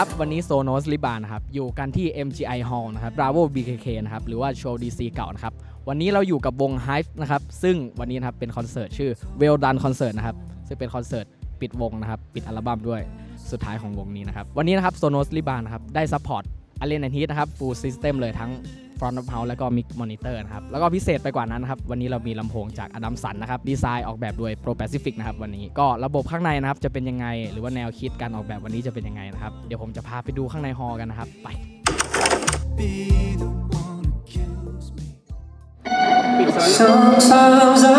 ครับ วันนี้โซโนสลิบานะครับ อยู่กันที่ MGI Hall นะครับ Bravo BKK นะครับ หรือว่าโชว์ DC เก่านะครับ วันนี้เราอยู่กับวง Hive นะครับ ซึ่งวันนี้นะครับเป็นคอนเสิร์ตชื่อ Well Done Concert นะครับ ซึ่งเป็นคอนเสิร์ตปิดวงนะครับ ปิดอัลบั้มด้วย สุดท้ายของวงนี้นะครับ วันนี้นะครับโซโนสลิบานะครับ ได้ซัพพอร์ตอเลนแอนฮิตนะครับฟูลซิสเต็มเลยทั้ง Front of House แล้วก็ Mic Monitor นะครับ แล้วก็พิเศษไปกว่านั้นนะครับ วันนี้เรามีลำโพงจากอดัมสันนะครับ ดีไซน์ออกแบบโดย Pro Pacific นะครับวันนี้ก็ระบบข้างในนะครับ จะเป็นยังไง หรือว่าแนวคิดการออกแบบวันนี้จะเป็นยังไงนะครับ เดี๋ยวผมจะพาไปดูข้างในฮอลกันนะครับ ไป Sometimes I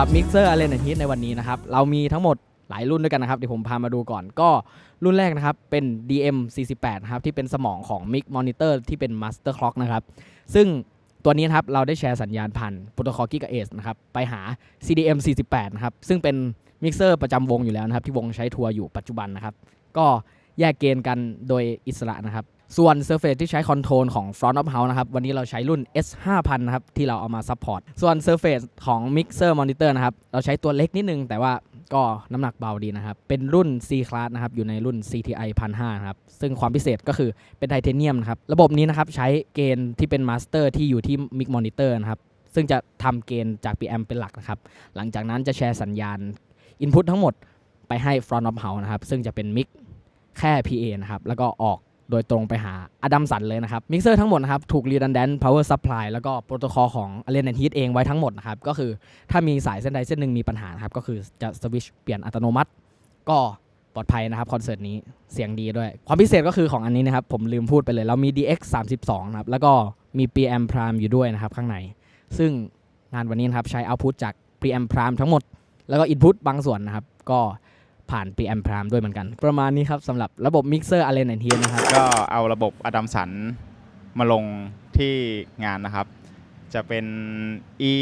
หรับมิกเซอร์อ l เลน and Heat ในวันนี้นะครับ เรามีทั้งหมดหลายรุ่นด้วยกันนะครับเดี๋ยวผมพามาดูก่อนก็รุ่นแรกนะครับเป็น DM 48 นะครับที่เป็นสมองของ Mic Monitor ที่เป็น Master Clock นะครับ ซึ่งตัวนี้นครับเราได้แชร์สัญญาณผ่านโปรโตคอล Gigahertz นะครับไปหา CDM 48 นะครับซึ่งเป็นมิกเซอร์ประจำวงอยู่แล้วนะครับที่วงใช้ทัวร์อยู่ปัจจุบันนะครับ ก็แยกเกณฑ์กันโดยอิสระนะครับ ส่วน Surface ที่ใช้คอนโทรลของ Front of House นะครับ วันนี้เราใช้รุ่น S5000 นะครับ ที่เราเอามาซัพพอร์ต ส่วน Surface ของ Mixer Monitor นะครับ เราใช้ตัวเล็กนิดนึง แต่ว่าก็น้ำหนักเบาดีนะครับ เป็นรุ่น C Class นะครับ อยู่ในรุ่น CTI 1005นะครับ ซึ่งความพิเศษก็คือเป็นไทเทเนียมนะครับ ระบบนี้นะครับ ใช้เกณฑ์ที่เป็น Master ที่อยู่ที่ Mic Monitor นะครับ ซึ่งจะทำเกณฑ์จาก PM เป็นหลักนะครับ หลังจากนั้นจะแชร์สัญญาณ Input ทั้งหมดไปให้ Front of House นะครับ ซึ่งจะเป็น Mic แค่ PA นะครับ แล้วก็ออก โดยตรงไปหาอดัมสันเลยนะครับมิกเซอร์ทั้งหมดนะครับถูก redundant power supply แล้วก็โปรโตคอลของ a l i e n and Heat เองไว้ทั้งหมดนะครับก็คือถ้ามีสายเส้นใดเส้นหนึ่งมีปัญหาครับก็คือจะสวิชเปลี่ยนอัตโนมัติ ก็ปลอดภัยนะครับคอนเสิร์ตนี้เสียงดีด้วย ความพิเศษก็คือของอันนี้นะครับผมลืมพูดไปเลยเรามี DX 32นะครับแล้วก็มี PM Prime อยู่ด้วยนะครับข้างใน ซึ่งงานวันนี้นะครับใช้ output จาก PM Prime ทั้งหมด แล้วก็ input บางส่วนนะครับก็ ผ่าน PM Prime ด้วยเหมือนกัน ประมาณนี้ครับสำหรับระบบ Mixer a l i e n and Heat นะครับ ก็เอาระบบอดัมสันมาลงที่งานนะครับ จะเป็น e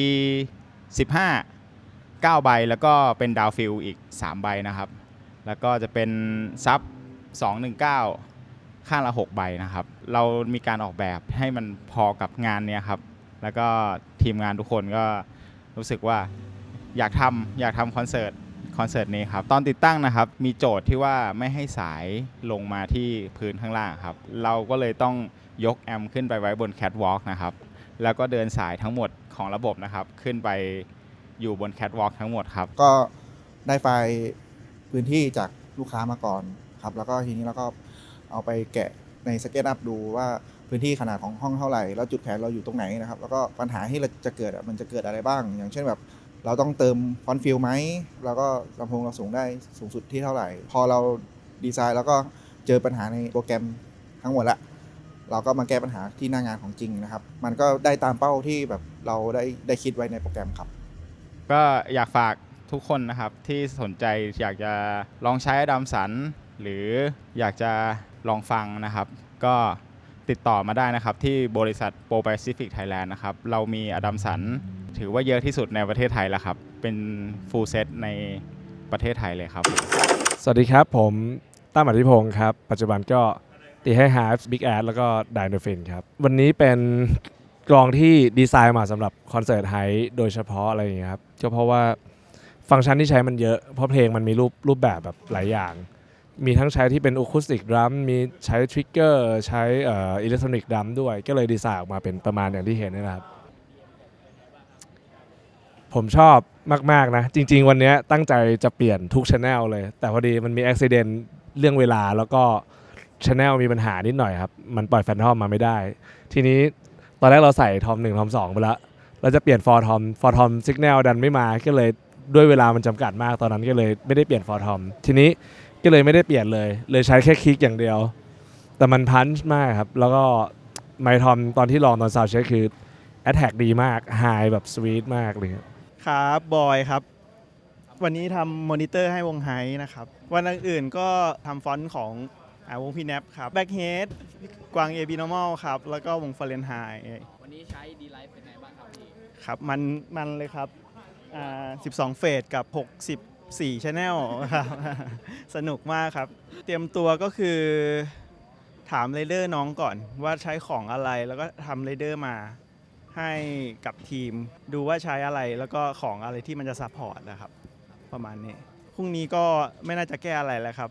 15 9 ใบ แล้วก็เป็นดาวฟิลอีก 3 ใบนะครับ แล้วก็จะเป็นซับ 219 ข้างละ 6 ใบนะครับ เรามีการออกแบบให้มันพอกับงานเนี้ยครับ แล้วก็ทีมงานทุกคนก็รู้สึกว่าอยากทำอยากทำคอนเสิร์ต คอนเสิร์ตนี้ครับ ตอนติดตั้งนะครับ มีโจทย์ที่ว่าไม่ให้สายลงมาที่พื้นข้างล่างครับ เราก็เลยต้องยกแอมป์ขึ้นไปไว้บนแคทวอล์กนะครับ แล้วก็เดินสายทั้งหมดของระบบนะครับ ขึ้นไปอยู่บนแคทวอล์กทั้งหมดครับ ก็ได้ไฟล์พื้นที่จากลูกค้ามาก่อนครับ แล้วก็ทีนี้เราก็เอาไปแกะในสเก็ตอัพดูว่าพื้นที่ขนาดของห้องเท่าไหร่ แล้วจุดแขนเราอยู่ตรงไหนนะครับ แล้วก็ปัญหาที่เราจะเกิดอะมันจะเกิดอะไรบ้าง อย่างเช่นแบบ เราต้องเติมฟอนต์ฟิลไหมแล้วก็ลำโพงเราสูงได้สูงสุดที่เท่าไหร่ พอเราดีไซน์แล้วก็เจอปัญหาในโปรแกรมทั้งหมดละเราก็มาแก้ปัญหาที่หน้างานของจริงนะครับ มันก็ได้ตามเป้าที่แบบเราได้ได้คิดไว้ในโปรแกรมครับ ก็อยากฝากทุกคนนะครับที่สนใจอยากจะลองใช้อดัมสัน หรืออยากจะลองฟังนะครับ ก็ติดต่อมาได้นะครับที่บริษัทโปรแปซิฟิกไทยแลนด์นะครับ เรามีอดัมสัน ถือว่าเยอะที่สุดในประเทศไทยแล้วครับ เป็นฟูลเซตในประเทศไทยเลยครับ สวัสดีครับผมตั้มอธิพงศ์ครับ ปัจจุบันก็ตีให้ h a v e Big Ad แล้วก็ d y n o f i n ครับ วันนี้เป็นกลองที่ดีไซน์มาสำหรับคอนเสิร์ตไฮโดยเฉพาะอะไรอย่างเงี้ยครับก็เพราะว่าฟังก์ชันที่ใช้มันเยอะ เพราะเพลงมันมีรูปรูปแบบแบบหลายอย่าง มีทั้งใช้ที่เป็นอะคูสติกดรัมมีใช้ทริกเกอร์ใช้เอิเล็กทรอนิกส์ดรัมด้วย ก็เลยดีไซน์ออกมาเป็นประมาณอย่างที่เห็นนี่นะครับ ผมชอบมาก ๆ นะ จริง ๆ วันนี้ตั้งใจจะเปลี่ยนทุกช anel เลย แต่พอดีมันมีอุบิเหตุเรื่องเวลาแล้วก็ช anel มีปัญหานิดหน่อยครับ มันปล่อยแฟนทอมมาไม่ได้ ทีนี้ตอนแรกเราใส่ทอมหนึ่งทอมสองไปแล้ว เราจะเปลี่ยนฟอร์ทอมฟอร์ทอมสัญญาณดันไม่มาก็เลยด้วยเวลามันจำกัดมากตอนนั้นก็เลยไม่ได้เปลี่ยนฟอร์ทอมทีนี้ก็เลยไม่ได้เปลี่ยนเลย เลยใช้แค่คลิกอย่างเดียว แต่มันพันช์มากครับ แล้วก็ไมทอมตอนที่ลองตอนซาวเช็คคือแอ t แทกดีมากไฮแบบสวีทมากเลย ครับครับบอยครับ วันนี้ทำมอนิเตอร์ให้วงไฮนะครับ วันอื่นๆก็ทำฟอนต์ของอาวงพี่แนบครับแบ็กเฮดกวางเอบีนอมอลครับ แล้วก็วงฟเรนไฮวันนี้ใช้ D Live เป็นไงบ้างครับพี่ครับ มันมันเลยครับอ่า12 เฟสกับ 64ช n แนลครับ สนุกมากครับ เตรียมตัวก็คือถามไรเดอร์น้องก่อนว่าใช้ของอะไรแล้วก็ทำไรเดอร์มา ให้กับทีมดูว่าใช้อะไรแล้วก็ของอะไรที่มันจะซัพพอร์ตนะครับ ประมาณนี้พรุ่งนี้ก็ไม่น่าจะแก้อะไรแล้วครับ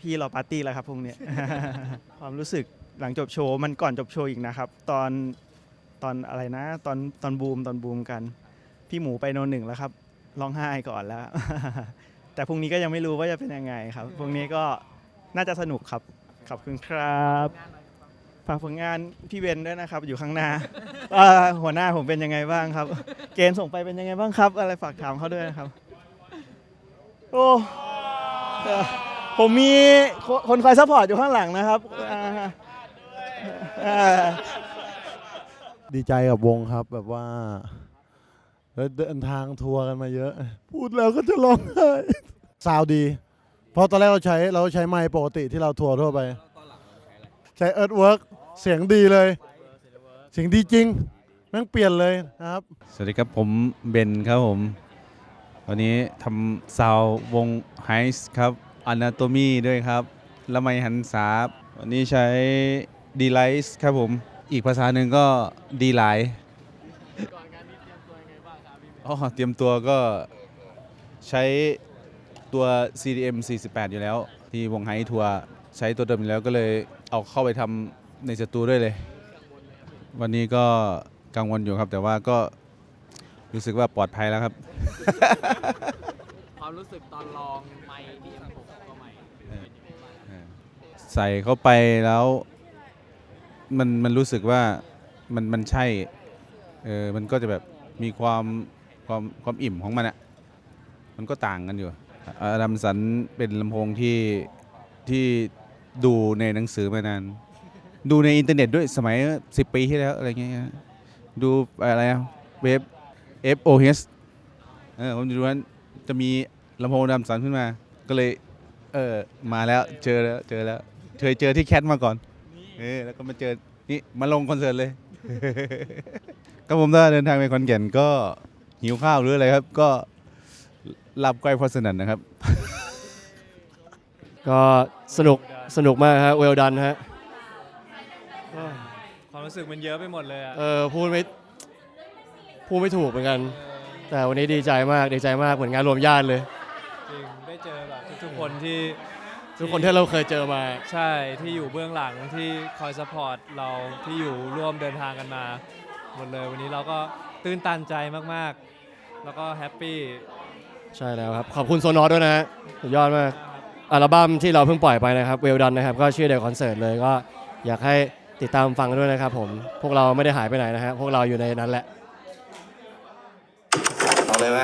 พี่เราปาร์ตี้แล้วครับพรุ่งนี้ ความรู้สึกหลังจบโชว์มันก่อนจบโชว์อีกนะครับ ตอนตอนอะไรนะ ตอนตอนบูมตอนบูมกัน พี่หมูไปโนนหนึ่งแล้วครับร้องไห้ก่อนแล้ว แต่พรุ่งนี้ก็ยังไม่รู้ว่าจะเป็นยังไงครับพรุ่งนี้ก็น่าจะสนุกครับขอบคุณครับ ฝากผลงานพี่เบนด้วยนะครับ อยู่ข้างหน้าอ่าหัวหน้าผมเป็นยังไงบ้างครับ เกณฑ์ส่งไปเป็นยังไงบ้างครับ อะไรฝากถามเขาด้วยนะครับ โอ้เอ่อผมมีคนคนคอยซัพพอร์ตอยู่ข้างหลังนะครับอ่าอ่า ดีใจกับวงครับแบบว่าแล้วเดินทางทัวร์กันมาเยอะ พูดแล้วก็จะร้องไห้ซาวด์ดี เพราะตอนแรกเราใช้เราใช้ไมค์ปกติที่เราทัวร์ทั่วไป ใช้เอิร์ธเวิร์กเสียงดีเลย เสียงดีจริงแม่งเปลี่ยนเลยนะครับ สวัสดีครับผมเบนครับผม วันนี้ทำซาววงไฮส์ครับ Anatomy ด้วยครับละไมหันษาวันนี้ใช้ d e l i g h t ครับผม อีกภาษาหนึ่งก็ดีไลอ๋อเตรียมตัวก็ใช้ตัว CDM 48 อยู่แล้ว ที่วงไฮทัวร์ ใช้ตัวเดิมอยู่แล้วก็เลยเอาเข้าไปทำในสตูด้วยเลย วันนี้ก็กังวลอยู่ครับ แต่ว่าก็รู้สึกว่าปลอดภัยแล้วครับ ความรู้สึกตอนลองไมค์ DM6 ก็ไมค์ใส่เข้าไปแล้วมันมันรู้สึกว่ามันมันใช่เออมันก็จะแบบมีความความความอิ่มของมันอะมันก็ต่างกันอยู่อดัมสันเป็นลำโพงที่ที่ ดูในหนังสือมานาน ดูในอินเทอร์เน็ตด้วยสมัย 10 ปีที่แล้วอะไรเงี้ยดูอะไรอะเว็บ FOS เออผมดูนั้นจะมีลำโพงดัมสันขึ้นมา ก็เลย เออมาแล้วเจอแล้วเจอแล้วเคยเจอที่แคทมาก่อนเออแล้วก็มาเจอนี่มาลงคอนเสิร์ตเลย ก็ผมถ้าเดินทางไปคอนแก่นก็หิวข้าวหรืออะไรครับ ก็รับก้พอสนันนะครับ ก็สนุก สนุกมากฮะเวลดันฮะความรู้สึกมันเยอะไปหมดเลยอะเออพูดไม่พูดไม่ถูกเหมือนกัน แต่วันนี้ดีใจมากดีใจมากเหมือนงานรวมญาติเลย จริงได้เจอแบบทุกๆคนที่ทุกคนที่เราเคยเจอมา ใช่ที่อยู่เบื้องหลังที่คอยซัพพอร์ตเราที่อยู่ร่วมเดินทางกันมา หมดเลยวันนี้เราก็ตื้นตันใจมากๆ แล้วก็แฮปปี้ ใช่แล้วครับ ขอบคุณโซนอสด้วยนะฮะสุดยอดมาก อัลบั้มที่เราเพิ่งปล่อยไปนะครับเวลดันนะครับก็ชื่อเดียวคอนเสิร์ตเลยก็อยากให้ติดตามฟังด้วยนะครับผม พวกเราไม่ได้หายไปไหนนะฮะพวกเราอยู่ในนั้นแหละ เอาเลยไหม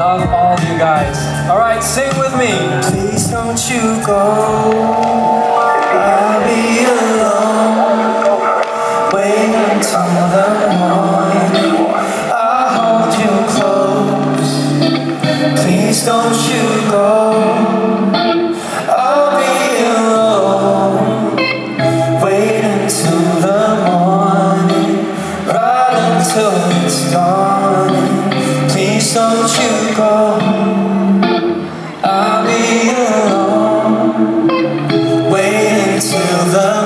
Love all of you guys. All right, sing with me. Please don't you go. I'll be alone. Wait until the morning. I'll hold you close. Please don't you I'll be alone. Wait until the